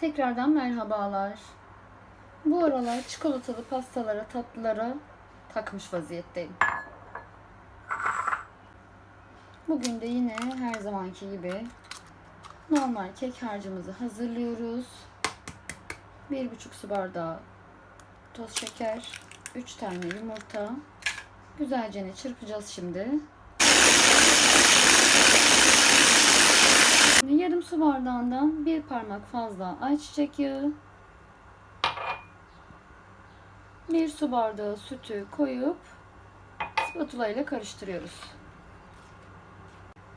Tekrardan merhabalar. Bu aralar çikolatalı pastalara, tatlılara takmış vaziyetteyim. Bugün de yine her zamanki gibi normal kek harcımızı hazırlıyoruz. 1,5 su bardağı toz şeker, 3 tane yumurta. Güzelce ne çırpacağız şimdi. Yarım su bardağından bir parmak fazla ayçiçek yağı, bir su bardağı sütü koyup spatula ile karıştırıyoruz.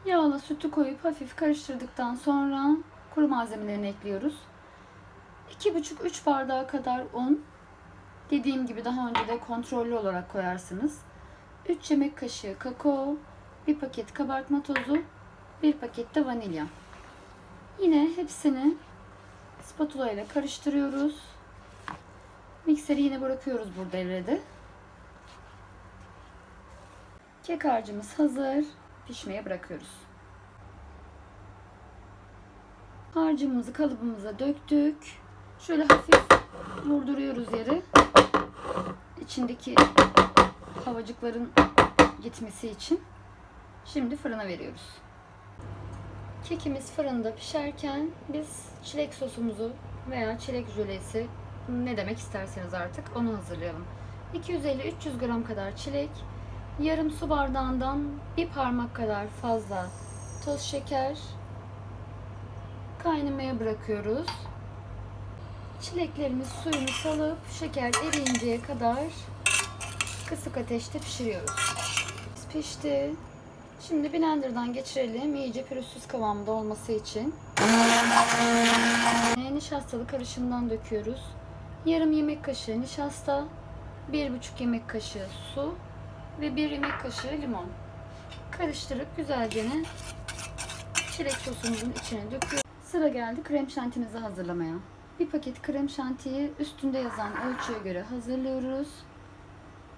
Yağla sütü koyup hafif karıştırdıktan sonra kuru malzemelerini ekliyoruz. 2,5-3 bardağı kadar un. Dediğim gibi daha önce de kontrollü olarak koyarsınız. 3 yemek kaşığı kakao, bir paket kabartma tozu, bir paket de vanilya. Yine hepsini spatula ile karıştırıyoruz. Mikseri yine bırakıyoruz burada devrede. Kek harcımız hazır. Pişmeye bırakıyoruz. Harcımızı kalıbımıza döktük. Şöyle hafif vurduruyoruz yere. İçindeki havacıkların gitmesi için. Şimdi fırına veriyoruz. Kekimiz fırında pişerken biz çilek sosumuzu veya çilek jölesi ne demek isterseniz artık onu hazırlayalım. 250-300 gram kadar çilek, yarım su bardağından bir parmak kadar fazla toz şeker kaynamaya bırakıyoruz. Çileklerimiz suyunu salıp şeker eriyinceye kadar kısık ateşte pişiriyoruz. Pişti. Şimdi blenderdan geçirelim iyice pürüzsüz kıvamda olması için. Nişastalı karışımdan döküyoruz. Yarım yemek kaşığı nişasta, 1,5 yemek kaşığı su ve 1 yemek kaşığı limon. Karıştırıp güzelce çilek sosumuzun içine döküyoruz. Sıra geldi krem şantimizi hazırlamaya. Bir paket krem şantiyi üstünde yazan ölçüye göre hazırlıyoruz.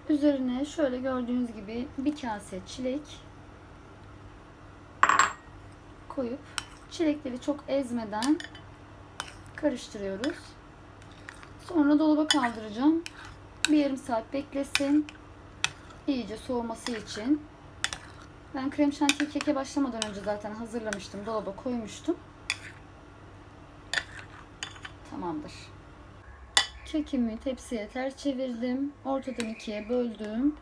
Üzerine şöyle gördüğünüz gibi bir kase çilek koyup çilekleri çok ezmeden karıştırıyoruz. Sonra dolaba kaldıracağım. Bir yarım saat beklesin. İyice soğuması için. Ben krem şantiyi keke başlamadan önce zaten hazırlamıştım. Dolaba koymuştum. Tamamdır. Kekimi tepsiye ters çevirdim. Ortadan ikiye böldüm.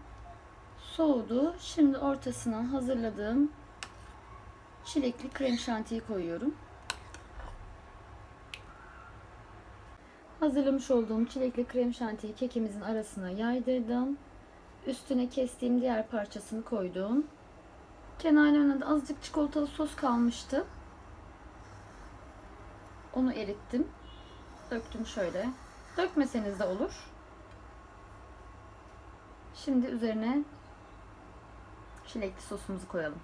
Soğudu. Şimdi ortasına hazırladığım çilekli krem şantiyi koyuyorum. Hazırlamış olduğum çilekli krem şantiyi kekimizin arasına yaydırdım. Üstüne kestiğim diğer parçasını koydum. Kenarlarına da azıcık çikolatalı sos kalmıştı. Onu erittim. Döktüm şöyle. Dökmeseniz de olur. Şimdi üzerine çilekli sosumuzu koyalım.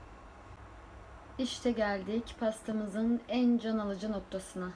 İşte geldik pastamızın en can alıcı noktasına.